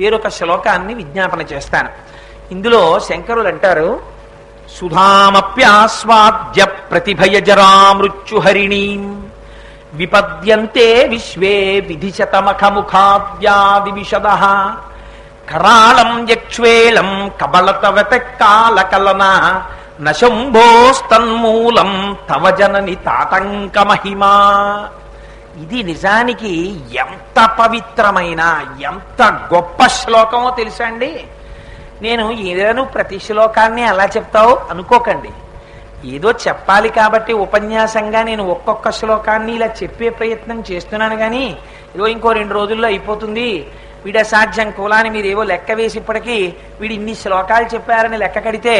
వేరొక శ్లోకాన్ని విజ్ఞాపన చేస్తాను. ఇందులో శంకరులు అంటారు సుధామప్యాస్వాద్య ప్రతిభయజరామృత్యుహరిణీం విపద్యంతే విశ్వే విధిశతమఖముఖాద్యాది విషద కరాళం యక్ష్వేళం కబలతవత కాలకలన నశంభోస్తన్మూలం తవ జనని తాతంక మహిమా ఇది నిజానికి ఎంత పవిత్రమైన ఎంత గొప్ప శ్లోకమో తెలుసా అండి? నేను ఏదైనా ప్రతి శ్లోకాన్ని అలా చెప్తావు? అనుకోకండి. ఏదో చెప్పాలి కాబట్టి ఉపన్యాసంగా నేను ఒక్కొక్క శ్లోకాన్ని ఇలా చెప్పే ప్రయత్నం చేస్తున్నాను కానీ ఇదో ఇంకో రెండు రోజుల్లో అయిపోతుంది. వీడు అసాధ్యం కులాన్ని మీరు ఏవో లెక్క వేసి ఇప్పటికీ వీడు ఇన్ని శ్లోకాలు చెప్పారని లెక్క కడితే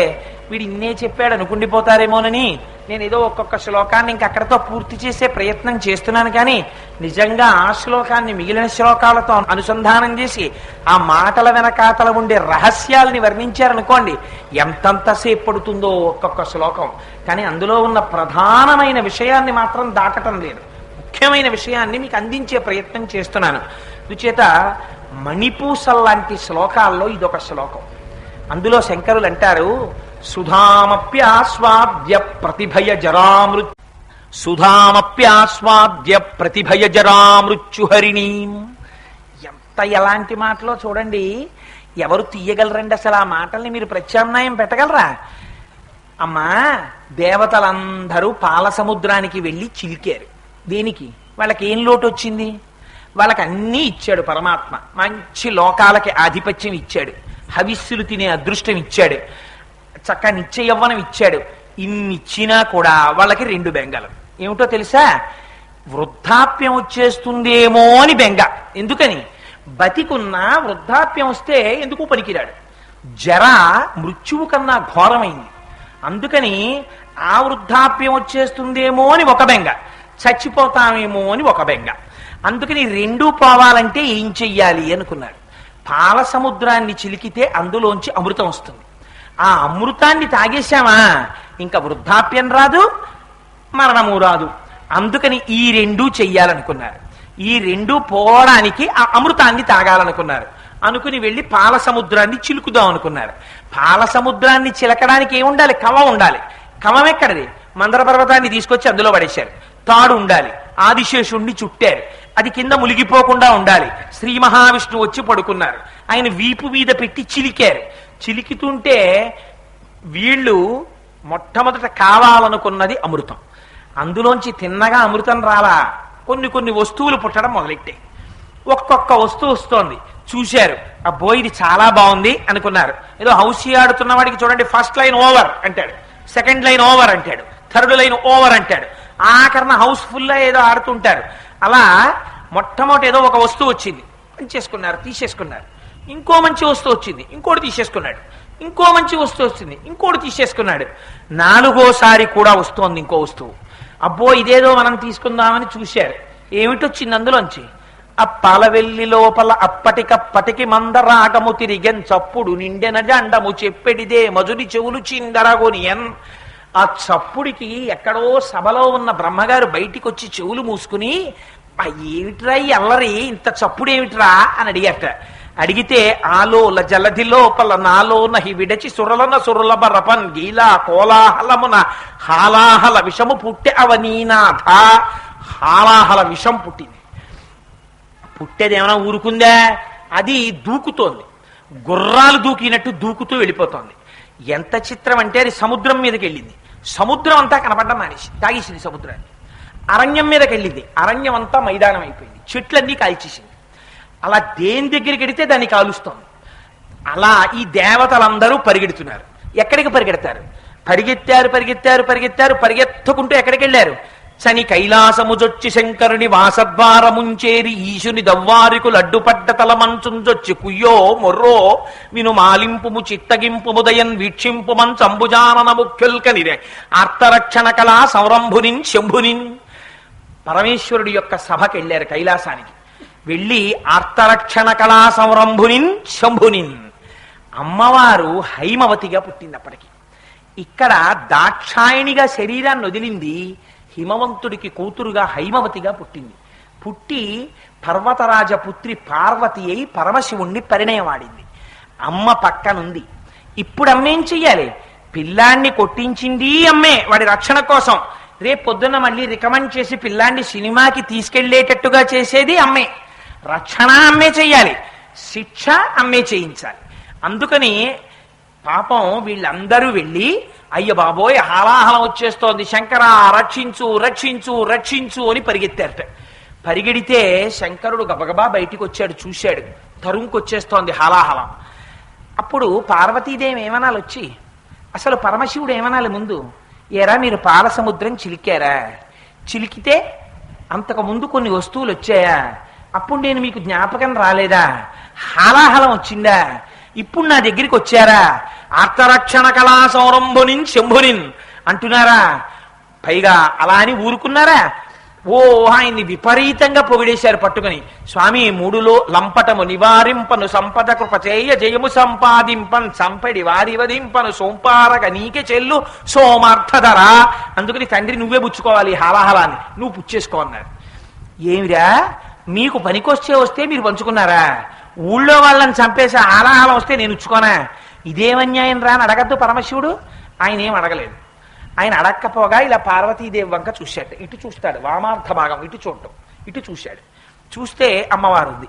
వీడు ఇన్నే చెప్పాడు అనుకుండిపోతారేమోనని నేను ఏదో ఒక్కొక్క శ్లోకాన్ని ఇంక అక్కడతో పూర్తి చేసే ప్రయత్నం చేస్తున్నాను కానీ నిజంగా ఆ శ్లోకాన్ని మిగిలిన శ్లోకాలతో అనుసంధానం చేసి ఆ మాటల వెనకాతల ఉండే రహస్యాల్ని వర్ణించారనుకోండి ఎంతంతసేపు పడుతుందో ఒక్కొక్క శ్లోకం. కానీ అందులో ఉన్న ప్రధానమైన విషయాన్ని మాత్రం దాటటం లేదు. ముఖ్యమైన విషయాన్ని మీకు అందించే ప్రయత్నం చేస్తున్నాను. అందుచేత మణిపూసల్ లాంటి శ్లోకాల్లో ఇదొక శ్లోకం. అందులో శంకరులు అంటారు సుధామప్యాస్వాద్య ప్రతిభయ జరామృ సుధామప్యాస్వాద్య ప్రతిభయ జరామృత్యుహరిణీం. ఎంత ఎలాంటి మాటలో చూడండి ఎవరు తీయగలరండి అసలు ఆ మాటల్ని మీరు ప్రత్యామ్నాయం పెట్టగలరా? అమ్మా దేవతలందరూ పాల సముద్రానికి వెళ్ళి చిలికారు. దేనికి? వాళ్ళకి ఏం లోటు వచ్చింది వాళ్ళకి అన్నీ ఇచ్చాడు పరమాత్మ. మంచి లోకాలకి ఆధిపత్యం ఇచ్చాడు. హవిస్సులు తినే అదృష్టం ఇచ్చాడు. చక్క నిశ్చయవ్వనం ఇచ్చాడు. ఇన్ని ఇచ్చినా కూడా వాళ్ళకి రెండు బెంగలు. ఏమిటో తెలుసా? వృద్ధాప్యం వచ్చేస్తుందేమో అని బెంగ. ఎందుకని? బతికున్న వృద్ధాప్యం వస్తే ఎందుకు పనికిరాడు? జర మృత్యువు కన్నా ఘోరమైంది. అందుకని ఆ వృద్ధాప్యం వచ్చేస్తుందేమో అని ఒక బెంగ. చచ్చిపోతామేమో అని ఒక బెంగ. అందుకని రెండూ పోవాలంటే ఏం చెయ్యాలి అనుకున్నాడు. పాల సముద్రాన్ని చిలికితే అందులోంచి అమృతం వస్తుంది. ఆ అమృతాన్ని తాగేశామా? ఇంకా వృద్ధాప్యం రాదు మరణము రాదు. అందుకని ఈ రెండూ చెయ్యాలనుకున్నారు. ఈ రెండూ పోవడానికి ఆ అమృతాన్ని తాగాలనుకున్నారు. అనుకుని వెళ్ళి పాల సముద్రాన్ని చిలుకుదాం అనుకున్నారు. పాల సముద్రాన్ని చిలకడానికి ఏముండాలి కవ ఉండాలి. కవం ఎక్కడది? మందర పర్వతాన్ని తీసుకొచ్చి అందులో పడేశారు. తాడు ఉండాలి. ఆదిశేషుణ్ణి చుట్టారు. అది కింద మునిగిపోకుండా ఉండాలి. శ్రీ మహావిష్ణువు వచ్చి పడుకున్నారు. ఆయన వీపు మీద పెట్టి చిలికారు. చిలికితుంటే వీళ్ళు మొట్టమొదట కావాలనుకున్నది అమృతం. అందులోంచి తిన్నగా అమృతం రాలా కొన్ని కొన్ని వస్తువులు పుట్టడం మొదలెట్టాయి ఒక్కొక్క వస్తువు వస్తోంది. చూశారు. అబ్బో ఇది చాలా బాగుంది అనుకున్నారు. ఏదో హౌసీ ఆడుతున్న వాడికి చూడండి ఫస్ట్ లైన్ ఓవర్ అంటాడు. సెకండ్ లైన్ ఓవర్ అంటాడు. థర్డ్ లైన్ ఓవర్ అంటాడు. ఆఖరణ హౌస్ఫుల్ ఏదో ఆడుతుంటారు. అలా మొట్టమొదటి ఏదో ఒక వస్తువు వచ్చింది. చేసుకున్నారు తీసేసుకున్నారు. ఇంకో మంచి వస్తువు వచ్చింది ఇంకోటి తీసేసుకున్నాడు. ఇంకో మంచి వస్తువు వచ్చింది ఇంకోటి తీసేసుకున్నాడు. నాలుగోసారి కూడా వస్తోంది ఇంకో వస్తువు. అబ్బో ఇదేదో మనం తీసుకుందామని చూశారు. ఏమిటొచ్చింది అందులోంచి? పాలవెల్లి లోపల అప్పటికప్పటికి మందరాగము తిరిగెన్ చప్పుడు నిండెన జండము చెప్పెడిదే మధురి చెవులు చిందరగొనియన్. ఆ చప్పుడికి ఎక్కడో సభలో ఉన్న బ్రహ్మగారు బయటికి వచ్చి చెవులు మూసుకుని ఏమిట్రా ఈ అల్లరి? ఇంత చప్పుడు ఏమిట్రా అని అడిగట. అడిగితే ఆలోల జలధిలో లోపల నాలో నహి విడచి సురలన సురలభ రపన్ గీలా కోలాహలమున హాలాహల విషము పుట్టె అవనీనాథ. హాలాహల విషం పుట్టింది. పుట్టేది ఏమైనా ఊరుకుందా? అది దూకుతోంది. గుర్రాలు దూకినట్టు దూకుతూ వెళ్ళిపోతోంది. ఎంత చిత్రం అంటే అది సముద్రం మీదకి వెళ్ళింది సముద్రం అంతా కనపడడం మానేసి తాగేసింది సముద్రాన్ని. అరణ్యం మీదకి వెళ్ళింది. అరణ్యం అంతా మైదానం అయిపోయింది. చెట్లన్నీ కాల్చేసింది. అలా దేని దగ్గరికి వెడితే దాన్ని కాలుస్తోంది. అలా ఈ దేవతలందరూ పరిగెడుతున్నారు. ఎక్కడికి పరిగెడతారు? పరిగెత్తారు పరిగెత్తారు పరిగెత్తారు పరిగెత్తుకుంటూ ఎక్కడికి వెళ్ళారు? చని కైలాసముజొచ్చి శంకరుని వాసద్వారముంచేరి ఈశుని దవ్వారికు లడ్డుపడ్డ తల మంచుంజొచ్చి కుయ్యో మొర్రో విను మాలింపుము చిత్తగింపుముదయన్ వీక్షింపుమన్ చంబుజానన ముఖ్యుల్కనిరే. ఆర్తరక్షణ కళా సంరంభునిన్ శంభునిన్. పరమేశ్వరుడి యొక్క సభకి వెళ్ళారు కైలాసానికి. వెళ్ళి ఆర్తరక్షణ కళా సంరంభునిన్ శంభునిన్. అమ్మవారు హైమవతిగా పుట్టింది అప్పటికి ఇక్కడ దాక్షాయణిగా శరీరాన్ని వదిలింది హిమవంతుడికి కూతురుగా హైమవతిగా పుట్టింది. పుట్టి పర్వతరాజ పుత్రి పార్వతి అయి పరమశివుణ్ణి పరిణయమాడింది అమ్మ పక్కనుంది. ఇప్పుడు అమ్మేం చెయ్యాలి? పిల్లాన్ని కొట్టించింది అమ్మే వాడి రక్షణ కోసం. రేపు పొద్దున్న మళ్ళీ రికమెండ్ చేసి పిల్లాన్ని సినిమాకి తీసుకెళ్ళేటట్టుగా చేసేది అమ్మే. రక్షణ అమ్మే చెయ్యాలి. శిక్ష అమ్మే చేయించాలి. అందుకని పాపం వీళ్ళందరూ వెళ్ళి అయ్య బాబోయ్ హాలాహలం వచ్చేస్తోంది. శంకర రక్షించు రక్షించు రక్షించు అని పరిగెత్తారట. పరిగెడితే శంకరుడు గబగబా బయటికి వచ్చాడు చూశాడు. తరుముకొచ్చేస్తోంది హాలాహలం. అప్పుడు పార్వతీదేవి ఏమనాలి వచ్చి అసలు పరమశివుడు ఏమనాలి ముందు? ఏరా మీరు పాల సముద్రం చిలికారా? చిలికితే అంతకు ముందు కొన్ని వస్తువులు వచ్చాయా అప్పుడు నేను మీకు జ్ఞాపకం రాలేదా? హాలాహలం వచ్చిందా? ఇప్పుడు నా దగ్గరికి వచ్చారా ఆర్తరక్షణ కళా సౌరంభునిన్ శంభునిన్. అంటున్నారా? పైగా అలా అని ఊరుకున్నారా? ఓ ఆయన్ని విపరీతంగా పొగిడేశారు పట్టుకుని. స్వామి మూడులో లంపటము నివారింపను సంపద కృపచేయ జయము సంపాదింపన్ సంపడి వారివదింపను సోంపారగ నీకే చెల్లు సోమార్థధరా. అందుకని తండ్రి నువ్వే పుచ్చుకోవాలి హలాహలాన్ని. నువ్వు పుచ్చేసుకో అన్నారు. ఏమిరా? మీకు పనికొస్తే వస్తే మీరు పంచుకున్నారా? ఊళ్ళో వాళ్ళని చంపేసి హాలాహలం వస్తే నేను ఉచ్చుకోనా ఇదేమన్యాయం రా అని అడగద్దు పరమశివుడు? ఆయన ఏం అడగలేదు. ఆయన అడక్కపోగా ఇలా పార్వతీదేవి వంక చూశాడు. ఇటు చూస్తాడు వామార్థ భాగం ఇటు చూడటం ఇటు చూశాడు. చూస్తే అమ్మవారు ఉంది.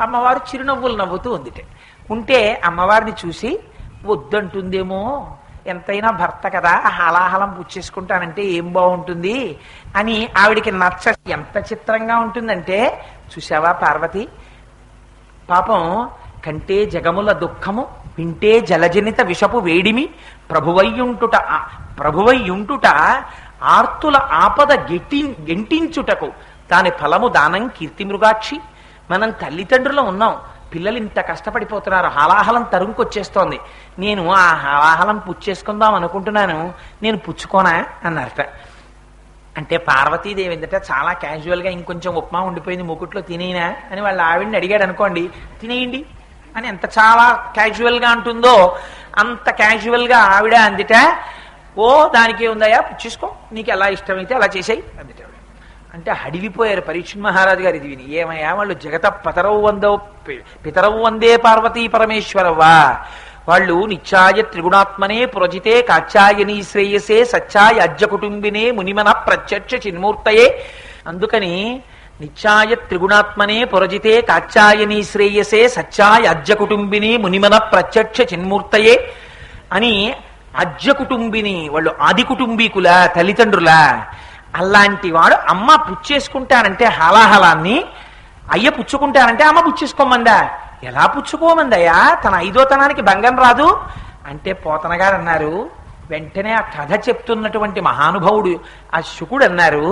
అమ్మవారు చిరునవ్వులు నవ్వుతూ ఉందిటే. ఉంటే అమ్మవారిని చూసి వద్దంటుందేమో ఎంతైనా భర్త కదా హలాహలం పుచ్చేసుకుంటానంటే ఏం బాగుంటుంది? అని ఆవిడికి నచ్చ ఎంత చిత్రంగా ఉంటుందంటే చూసావా పార్వతి? పాపం కంటే జగముల దుఃఖము వింటే జలజనిత విషపు వేడిమి ప్రభువయ్యుంటుట ప్రభువయ్యుంటుట ఆర్తుల ఆపద గెట్టి గెంటించుటకు దాని ఫలము దానం కీర్తి మృగాక్షి. మనం తల్లిదండ్రులు ఉన్నాం. పిల్లలు ఇంత కష్టపడిపోతున్నారు. హలాహలం తరుముకొచ్చేస్తోంది నేను ఆ హలాహలం పుచ్చేసుకుందాం అనుకుంటున్నాను. నేను పుచ్చుకోనా? అన్నారట అంటే పార్వతీదేవి ఏంటంటే చాలా క్యాజువల్గా ఇంకొంచెం ఉప్మా ఉండిపోయింది ముకుట్లో తినేనా అని వాళ్ళ ఆవిడని అడిగాడు అనుకోండి తినేయండి. అని ఎంత చాలా క్యాజువల్గా అంటుందో అంత క్యాజువల్గా ఆవిడ అందిట ఓ దానికి ఉందయా పుచ్చేసుకో నీకు ఎలా ఇష్టమైతే అలా చేసాయి అందుట అంటే హడిలిపోయారు పరీక్ష మహారాజు గారు ఇది విని. ఏమయ్యా వాళ్ళు జగత పతరవు వందో పితరవు వందే పార్వతీ పరమేశ్వరవ్వా. వాళ్ళు నిత్యాయ త్రిగుణాత్మనే పురజితే కాచాయని శ్రేయసే సత్యాయ అజ్జ కుటుంబినే మునిమన ప్రత్యక్ష చిన్మూర్తయే. అందుకని నిత్యాయ త్రిగుణాత్మనే పురజితే కాచాయనీ శ్రేయసే సత్యాయ అజ్జ కుటుంబిని మునిమన ప్రత్యక్ష చిన్మూర్తయే అని అజ్జ కుటుంబిని వాళ్ళు ఆది కుటుంబీకుల తల్లిదండ్రుల అలాంటి వాడు అమ్మ పుచ్చేసుకుంటానంటే హలాహలాన్ని అయ్య పుచ్చుకుంటానంటే అమ్మ పుచ్చేసుకోమందా? ఎలా పుచ్చుకోమందయ్యా? తన ఐదోతనానికి భంగం రాదు? అంటే పోతన గారు అన్నారు వెంటనే ఆ కథ చెప్తున్నటువంటి మహానుభావుడు ఆ శుకుడు అన్నారు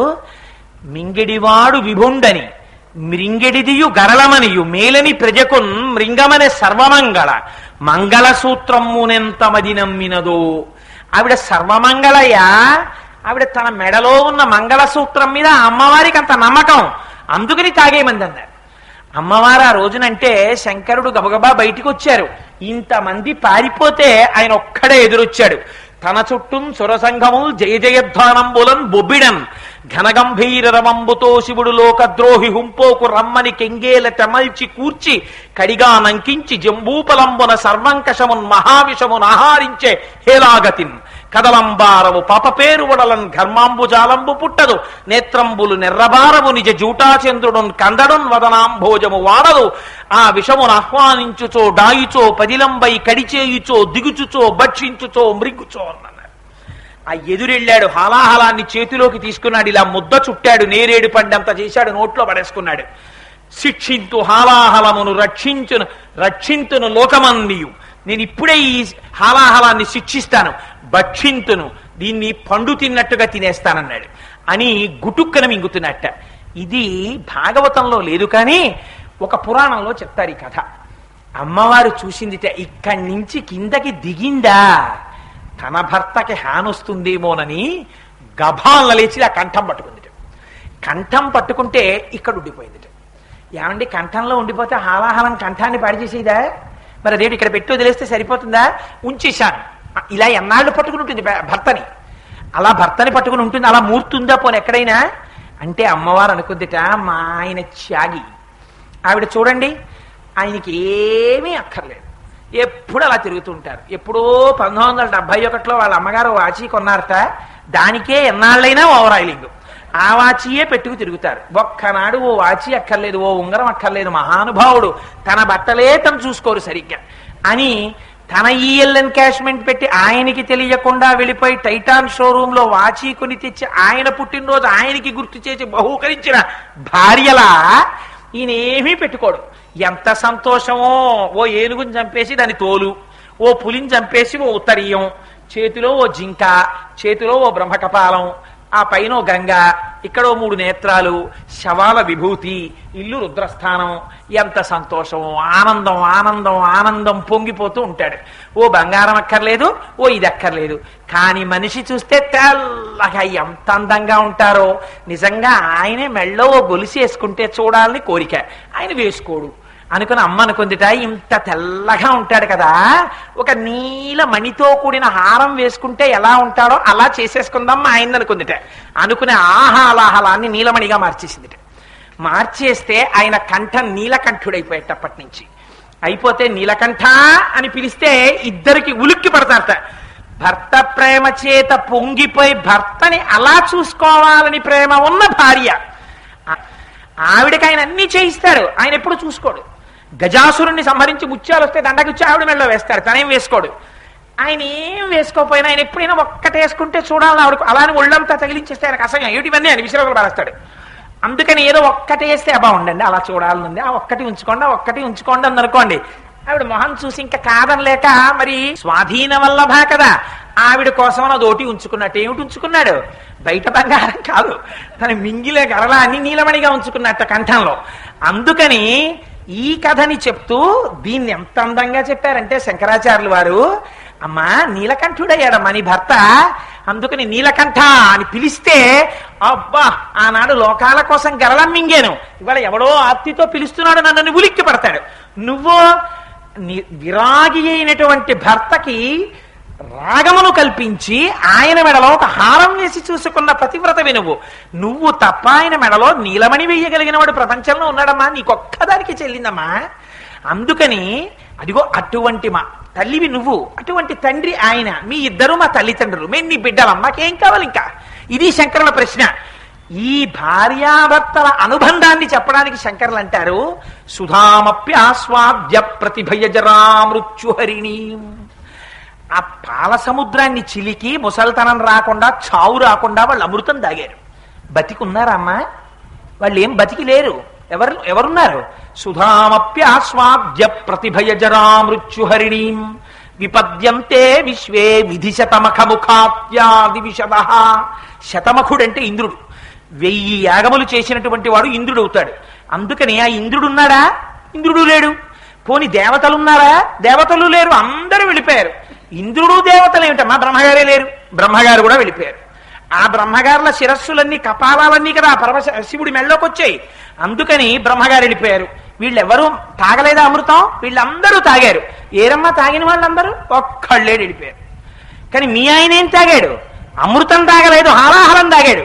మింగిడివాడు విభుండని మ్రింగిడిదియు గరళమనియు మేలని ప్రజకున్ మృంగమనే సర్వమంగళ మంగళసూత్రమునెంత మది నమ్మినదో. ఆవిడ సర్వమంగళయా? ఆవిడ తన మెడలో ఉన్న మంగళసూత్రం మీద అమ్మవారికి అంత నమ్మకం. అందుకని తాగేమంది అన్నారు. అమ్మవారు ఆ రోజునంటే శంకరుడు గబగబా బయటికి వచ్చారు ఇంతమంది పారిపోతే ఆయన ఒక్కడే ఎదురొచ్చాడు. తన చుట్టూ సురసంఘము జయ జయధ్వానంబులన్ బొబ్బిడం. ఘనగంభీర రమంబుతో శివుడు లోకద్రోహి హుంపోకు రమ్మని కెంగేల తెమల్చి కూర్చి కడిగా నంకించి జంబూపలంబున సర్వంకషమున్ మహావిషమున్ ఆహారించే హేలాగతిన్ కదలంబారవు పాప పేరు వడలన్ ఘర్మాంబుజాలంబు పుట్టదు. నేత్రంబులు నెర్రబారవు నిజ జూటాచంద్రుడున్ కందడున్ వదనాంభోజము వాడదు. ఆ విషమును ఆహ్వానించుచో డాయిచో పదిలంబై కడిచేయుచో దిగుచుచో భక్షించుచో మృగ్గుచో అన్నాను ఆ ఎదురెళ్ళాడు హాలాహలాన్ని చేతిలోకి తీసుకున్నాడు ఇలా ముద్ద చుట్టాడు నేరేడు పండంత చేశాడు నోట్లో పడేసుకున్నాడు. శిక్షింతు హాలాహలమును రక్షించును రక్షింతును లోకమన్నీయు నేను ఇప్పుడే ఈ హాలాహలాన్ని శిక్షిస్తాను భక్షింతును దీన్ని పండు తిన్నట్టుగా తినేస్తానన్నాడు. అని గుటుక్కన మింగుతున్నట్ట. ఇది భాగవతంలో లేదు కానీ ఒక పురాణంలో చెప్తారు ఈ కథ. అమ్మవారు చూసిందిట ఇక్కడి నుంచి కిందకి దిగిందా? తన భర్తకి హానొస్తుందేమోనని గభాలను లేచి ఆ కంఠం పట్టుకుందిట. కంఠం పట్టుకుంటే ఇక్కడ ఉండిపోయిందిట. ఏమండి కంఠంలో ఉండిపోతే హాలాహలం కంఠాన్ని పాడి చేసేదా? మరి అదేంటి ఇక్కడ పెట్టి వదిలేస్తే సరిపోతుందా? ఉంచేశాను. ఇలా ఎన్నాళ్ళు పట్టుకుని ఉంటుంది భర్తని. అలా భర్తని పట్టుకుని ఉంటుంది అలా మూర్తుందా పోనీ ఎక్కడైనా? అంటే అమ్మవారు అనుకుందిట మా ఆయన త్యాగి. ఆవిడ చూడండి ఆయనకి ఏమీ అక్కర్లేదు. ఎప్పుడు అలా తిరుగుతుంటారు. ఎప్పుడో పంతొమ్మిది వందల డెబ్బై ఒకటిలో వాళ్ళ అమ్మగారు వాచి కొన్నారట. దానికే ఎన్నాళ్ళైనా ఓవరాయిలింగ్ ఆ వాచియే పెట్టుకు తిరుగుతారు. ఒక్కనాడు ఓ వాచి అక్కర్లేదు ఓ ఉంగరం అక్కర్లేదు మహానుభావుడు తన బట్టలే తను చూసుకోరు సరిగ్గా. అని తన ఈఎల్ ఎన్కాష్మెంట్ పెట్టి ఆయనకి తెలియకుండా వెళ్ళిపోయి టైటాన్ షోరూమ్లో వాచి కొని తెచ్చి ఆయన పుట్టినరోజు ఆయనకి గుర్తు చేసి బహూకరించిన భార్యలా ఈయన ఏమీ పెట్టుకోడు. ఎంత సంతోషమో ఓ ఏనుగుని చంపేసి దాని తోలు ఓ పులిని చంపేసి ఓ ఉత్తరీయం చేతిలో ఓ జింక చేతిలో ఓ బ్రహ్మకపాలం ఆ పైన గంగ ఇక్కడో మూడు నేత్రాలు శవాల విభూతి ఇల్లు రుద్రస్థానం. ఎంత సంతోషం ఆనందం ఆనందం ఆనందం పొంగిపోతూ ఉంటాడు. ఓ బంగారం అక్కర్లేదు ఓ ఇది అక్కర్లేదు. కానీ మనిషి చూస్తే తెల్లగా ఎంత అందంగా ఉంటారో. నిజంగా ఆయనే మెళ్ళో ఓ గొలుసు వేసుకుంటే చూడాలని కోరిక. ఆయన వేసుకోడు. అనుకుని అమ్మ అనుకుందిట ఇంత తెల్లగా ఉంటాడు కదా ఒక నీల మణితో కూడిన హారం వేసుకుంటే ఎలా ఉంటాడో అలా చేసేసుకుందాం ఆయన అనుకుందిట. అనుకుని ఆహాలాహలాన్ని నీలమణిగా మార్చేసిందిట. మార్చేస్తే ఆయన కంఠం నీలకంఠుడైపోయేటప్పటి నుంచి. అయిపోతే నీలకంఠ అని పిలిస్తే ఇద్దరికి ఉలిక్కి పడతారట. భర్త ప్రేమ చేత పొంగిపోయి భర్తని అలా చూసుకోవాలని ప్రేమ ఉన్న భార్య. ఆవిడకి ఆయన అన్ని చేయిస్తాడు. ఆయన ఎప్పుడు చూసుకోడు. గజాసురుణ్ణి సంహరించి ముత్యాలు వస్తే దండకిచ్చి ఆవిడ మెళ్ళలో వేస్తాడు తనేం వేసుకోడు. ఆయన ఏం వేసుకోకపోయినా ఆయన ఎప్పుడైనా ఒక్కటేసుకుంటే చూడాలని ఆవిడకు అలానే ఒళ్ళంతా తగిలించేస్తే ఆయనకు అసహ్యం. ఏమిటివన్నీ ఆయన విసిరగలు పారేస్తాడు. అందుకని ఏదో ఒక్కటేస్తే వేస్తే ఉండండి అలా చూడాలనుంది. ఆ ఒక్కటి ఉంచుకోండి ఆ ఒక్కటి ఉంచుకోండి అని అనుకోండి ఆవిడ మొహం చూసి ఇంకా కాదనలేక మరి స్వాధీన వల్లభా కదా. ఆవిడ కోసం అది ఒకటి ఉంచుకున్నట్టు. ఏమిటి ఉంచుకున్నాడు? బయట బంగారం కాదు. తన మింగిలే గరలా అన్ని నీలమణిగా ఉంచుకున్నట్ట కంఠంలో. అందుకని ఈ కథని చెప్తూ దీన్ని ఎంత అందంగా చెప్పారంటే శంకరాచార్యులు వారు అమ్మా నీలకంఠుడయ్యాడమ్మా నీ భర్త. అందుకని నీలకంఠ అని పిలిస్తే అబ్బా ఆనాడు లోకాల కోసం గరళం మింగాను. ఇవాళ ఎవడో ఆర్తితో పిలుస్తున్నాడు నన్ను ఉలిక్కి పడతాడు నువ్వు విరాగి అయినటువంటి భర్తకి రాగమును కల్పించి ఆయన మెడలో ఒక హారం వేసి చూసుకున్న పతివ్రతవి నువ్వు. నువ్వు తప్ప ఆయన మెడలో నీలమణి వేయగలిగిన వాడు ప్రపంచంలో ఉన్నాడమ్మా. నీకొక్కదానికి చెల్లిందమ్మా. అందుకని అదిగో అటువంటి మా తల్లివి నువ్వు అటువంటి తండ్రి ఆయన మీ ఇద్దరు మా తల్లిదండ్రులు మేము నీ బిడ్డలం మాకేం కావాలి ఇంకా? ఇది శంకరుల ప్రశ్న. ఈ భార్యాభర్తల అనుబంధాన్ని చెప్పడానికి శంకరులు అంటారు సుధామప్యాస్వాద్య ప్రతిభయజరా మృత్యుహరిణీ ఆ పాల సముద్రాన్ని చిలికి ముసల్తనం రాకుండా చావు రాకుండా వాళ్ళు అమృతం దాగారు బతికున్నారమ్మా వాళ్ళు ఏం బతికి లేరు ఎవరు ఎవరున్నారు? సుధామప్యాస్వాద్య ప్రతిభయజరా మృత్యుహరిణీం. విపద్యంతే విశ్వే విధి శతమఖముఖాప్యాది విషద శతమఖుడంటే ఇంద్రుడు. వెయ్యి యాగములు చేసినటువంటి వాడు ఇంద్రుడు అవుతాడు. అందుకని ఆ ఇంద్రుడున్నాడా ఇంద్రుడు లేడు. పోని దేవతలున్నారా దేవతలు లేరు. అందరూ వెళ్ళిపోయారు. ఇంద్రుడు దేవతలు ఏమిటమ్మా? బ్రహ్మగారే లేరు. బ్రహ్మగారు కూడా వెళ్ళిపోయారు. ఆ బ్రహ్మగారుల శిరస్సులన్నీ కపాలాలన్నీ కదా ఆ పరమ శివుడి మెళ్ళలోకి వచ్చాయి అందుకని బ్రహ్మగారు వెళ్ళిపోయారు. వీళ్ళెవరూ తాగలేదా అమృతం? వీళ్ళందరూ తాగారు. ఏరమ్మా తాగిన వాళ్ళందరూ ఒక్కళ్ళే వెళ్ళిపోయారు. కానీ మీ ఆయన ఏం తాగాడు? అమృతం తాగలేదు హాలాహలం తాగాడు.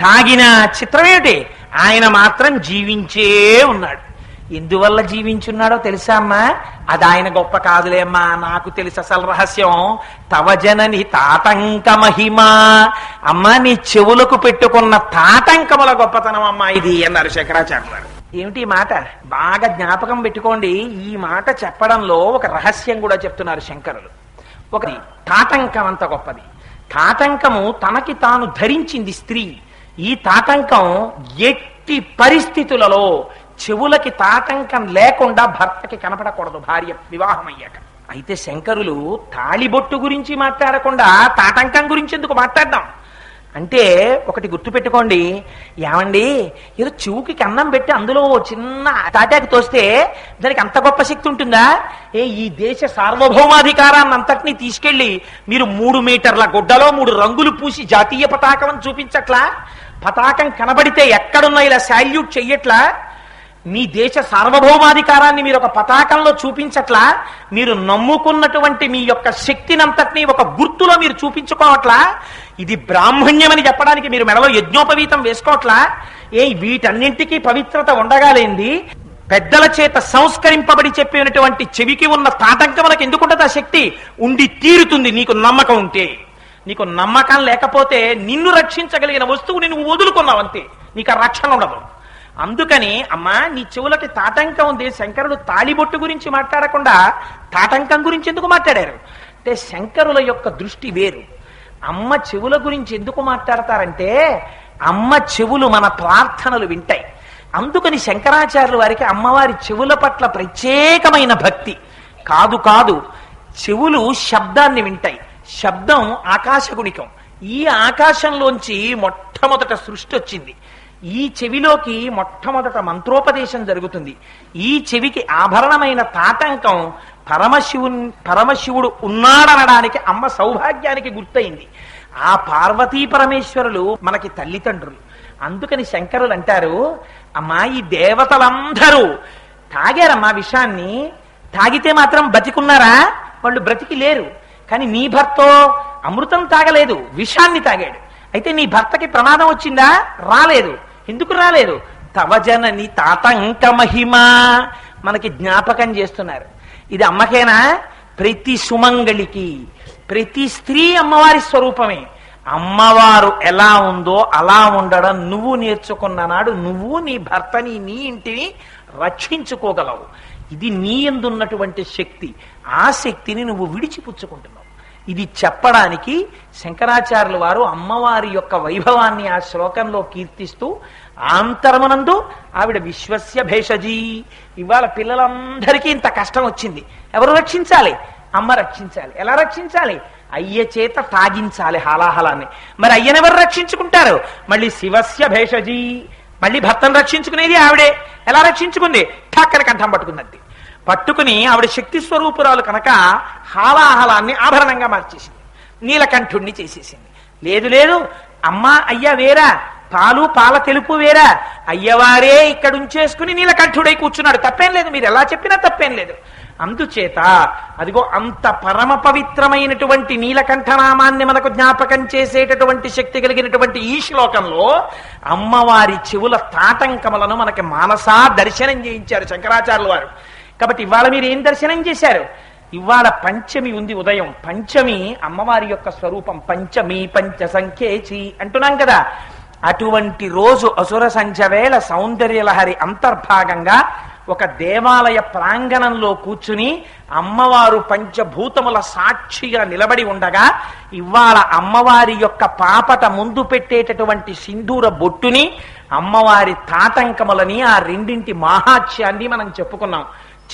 తాగిన చిత్రం ఏమిటి? ఆయన మాత్రం జీవించే ఉన్నాడు. ఎందువల్ల జీవించున్నాడో తెలుసా అమ్మా? అది ఆయన గొప్ప కాదులేమ్మా నాకు తెలుసు అసలు రహస్యం. తవజనని తాటంక మహిమా. అమ్మా నీ చెవులకు పెట్టుకున్న తాటంకముల గొప్పతనం అమ్మా ఇది అన్నారు శంకరాచార్య గారు. ఏమిటి ఈ మాట? బాగా జ్ఞాపకం పెట్టుకోండి. ఈ మాట చెప్పడంలో ఒక రహస్యం కూడా చెప్తున్నారు శంకరులు. ఒక తాటంకం అంత గొప్పది. తాటంకము తనకి తాను ధరించింది స్త్రీ. ఈ తాటంకం ఎట్టి పరిస్థితులలో చెవులకి తాటంకం లేకుండా భర్తకి కనపడకూడదు భార్య వివాహం అయ్యాక అయితే శంకరులు తాళిబొట్టు గురించి మాట్లాడకుండా తాటంకం గురించి ఎందుకు మాట్లాడదాం? అంటే ఒకటి గుర్తుపెట్టుకోండి. ఏమండి? ఏదో చెవుకి అన్నం పెట్టి అందులో ఓ చిన్న తాటాకి తోస్తే దానికి అంత గొప్ప శక్తి ఉంటుందా? ఏ ఈ దేశ సార్వభౌమాధికారాన్ని అంతటినీ తీసుకెళ్ళి మీరు మూడు మీటర్ల గుడ్డలో మూడు రంగులు పూసి జాతీయ పతాకం అని చూపించట్లా? పతాకం కనబడితే ఎక్కడున్నా ఇలా శాల్యూట్ చెయ్యట్లా? మీ దేశ సార్వభౌమాధికారాన్ని మీరు ఒక పతాకంలో చూపించట్లా? మీరు నమ్ముకున్నటువంటి మీ యొక్క శక్తినంతటినీ ఒక గుర్తులో మీరు చూపించుకోవట్లా? ఇది బ్రాహ్మణ్యమని చెప్పడానికి మీరు మెడలో యజ్ఞోపవీతం వేసుకోవట్లా? ఏ వీటన్నింటికీ పవిత్రత ఉండగాలేంది? పెద్దల చేత సంస్కరింపబడి చెప్పినటువంటి చెవికి ఉన్న తాటంకములకు ఎందుకుంటుంది ఆ శక్తి? ఉండి తీరుతుంది నీకు నమ్మకం ఉంటే. నీకు నమ్మకం లేకపోతే నిన్ను రక్షించగలిగిన వస్తువుని నువ్వు వదులుకున్నావు అంతే నీకు ఆ రక్షణ ఉండదు. అందుకని అమ్మా నీ చెవులకి తాటంకం ఉంది. శంకరుడు తాళిబొట్టు గురించి మాట్లాడకుండా తాటంకం గురించి ఎందుకు మాట్లాడారు? అంటే శంకరుల యొక్క దృష్టి వేరు. అమ్మ చెవుల గురించి ఎందుకు మాట్లాడతారంటే అమ్మ చెవులు మన ప్రార్థనలు వింటాయి. అందుకని శంకరాచార్యుల వారికి అమ్మవారి చెవుల పట్ల ప్రత్యేకమైన భక్తి. కాదు కాదు చెవులు శబ్దాన్ని వింటాయి. శబ్దం ఆకాశగుణికం. ఈ ఆకాశంలోంచి మొట్టమొదట సృష్టి వచ్చింది. ఈ చెవిలోకి మొట్టమొదట మంత్రోపదేశం జరుగుతుంది. ఈ చెవికి ఆభరణమైన తాటంకం పరమశివు పరమశివుడు ఉన్నాడనడానికి అమ్మ సౌభాగ్యానికి గుర్తయింది. ఆ పార్వతీ పరమేశ్వరులు మనకి తల్లిదండ్రులు. అందుకని శంకరులు అంటారు అమ్మా ఈ దేవతలందరూ తాగారమ్మా విషాన్ని. తాగితే మాత్రం బతికున్నారా? వాళ్ళు బ్రతికి లేరు. కానీ నీ భర్తో అమృతం తాగలేదు విషాన్ని తాగాడు. అయితే నీ భర్తకి ప్రమాదం వచ్చిందా? రాలేదు. ఎందుకు రాలేదు? తవజనని తాతంక మహిమ మనకి జ్ఞాపకం చేస్తున్నారు. ఇది అమ్మకేనా? ప్రతి సుమంగళికి ప్రతి స్త్రీ అమ్మవారి స్వరూపమే. అమ్మవారు ఎలా ఉందో అలా ఉండడం నువ్వు నేర్చుకున్న నాడు నువ్వు నీ భర్తని నీ ఇంటిని రక్షించుకోగలవు. ఇది నీ ఎందున్నటువంటి శక్తి. ఆ శక్తిని నువ్వు విడిచిపుచ్చుకుంటున్నావు. ఇది చెప్పడానికి శంకరాచార్యుల వారు అమ్మవారి యొక్క వైభవాన్ని ఆ శ్లోకంలో కీర్తిస్తూ ఆంతరమనందు ఆవిడ విశ్వస్య భేషజీ. ఇవాళ పిల్లలందరికీ ఇంత కష్టం వచ్చింది. ఎవరు రక్షించాలి? అమ్మ రక్షించాలి. ఎలా రక్షించాలి? అయ్య చేత తాగించాలి హాలాహలాన్ని. మరి అయ్యనెవరు రక్షించుకుంటారు? మళ్ళీ శివస్య భేషజీ. మళ్ళీ భర్తను రక్షించుకునేది ఆవిడే. ఎలా రక్షించుకుంది? ఠక్కన కంఠం పట్టుకుందండి పట్టుకుని ఆవిడ శక్తి స్వరూపురాలు కనుక హాలాహలాన్ని ఆభరణంగా మార్చేసింది. నీలకంఠుణ్ణి చేసేసింది. లేదు లేదు అమ్మ అయ్య వేరా పాలు పాల తెలుపు వేరా అయ్యవారే ఇక్కడ ఉంచేసుకుని నీలకంఠుడై కూర్చున్నాడు. తప్పేం లేదు మీరు ఎలా చెప్పినా తప్పేం లేదు. అందుచేత అదిగో అంత పరమ పవిత్రమైనటువంటి నీలకంఠనామాన్ని మనకు జ్ఞాపకం చేసేటటువంటి శక్తి కలిగినటువంటి ఈ శ్లోకంలో అమ్మవారి చెవుల తాటంకములను మనకి మానసా దర్శనం చేయించారు శంకరాచార్యుల వారు. కాబట్టి ఇవాళ మీరు ఏం దర్శనం చేశారు? ఇవాళ పంచమి ఉంది ఉదయం. పంచమి అమ్మవారి యొక్క స్వరూపం. పంచమి పంచ సంఖ్యేచి అంటున్నాం కదా. అటువంటి రోజు అసుర సంధ్య వేళ సౌందర్యలహరి అంతర్భాగంగా ఒక దేవాలయ ప్రాంగణంలో కూర్చుని అమ్మవారు పంచభూతముల సాక్షిగా నిలబడి ఉండగా ఇవాళ అమ్మవారి యొక్క పాపట ముందు పెట్టేటటువంటి సింధూర బొట్టుని అమ్మవారి తాటంకములని ఆ రెండింటి మహాత్యాన్ని మనం చెప్పుకున్నాం.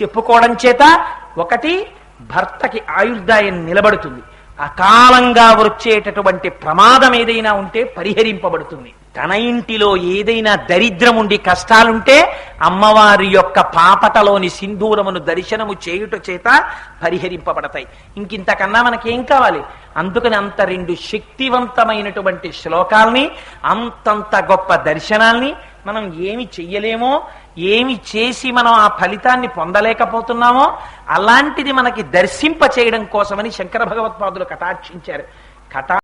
చెప్పుకోవడం చేత ఒకటి భర్తకి ఆయుర్దాయం నిలబడుతుంది. అకాలంగా వచ్చేటటువంటి ప్రమాదం ఏదైనా ఉంటే పరిహరింపబడుతుంది. తన ఇంటిలో ఏదైనా దరిద్రం ఉండి కష్టాలుంటే అమ్మవారి యొక్క పాపటలోని సింధూరమును దర్శనము చేయుట చేత పరిహరింపబడతాయి. ఇంకింతకన్నా మనకేం కావాలి? అందుకని అంత రెండు శక్తివంతమైనటువంటి శ్లోకాల్ని అంతంత గొప్ప దర్శనాల్ని మనం ఏమి చెయ్యలేమో ఏమి చేసి మనం ఆ ఫలితాన్ని పొందలేకపోతున్నామో అలాంటిది మనకి దర్శింప చేయడం కోసమని శంకర భగవత్పాదులు కటాక్షించారు. కటా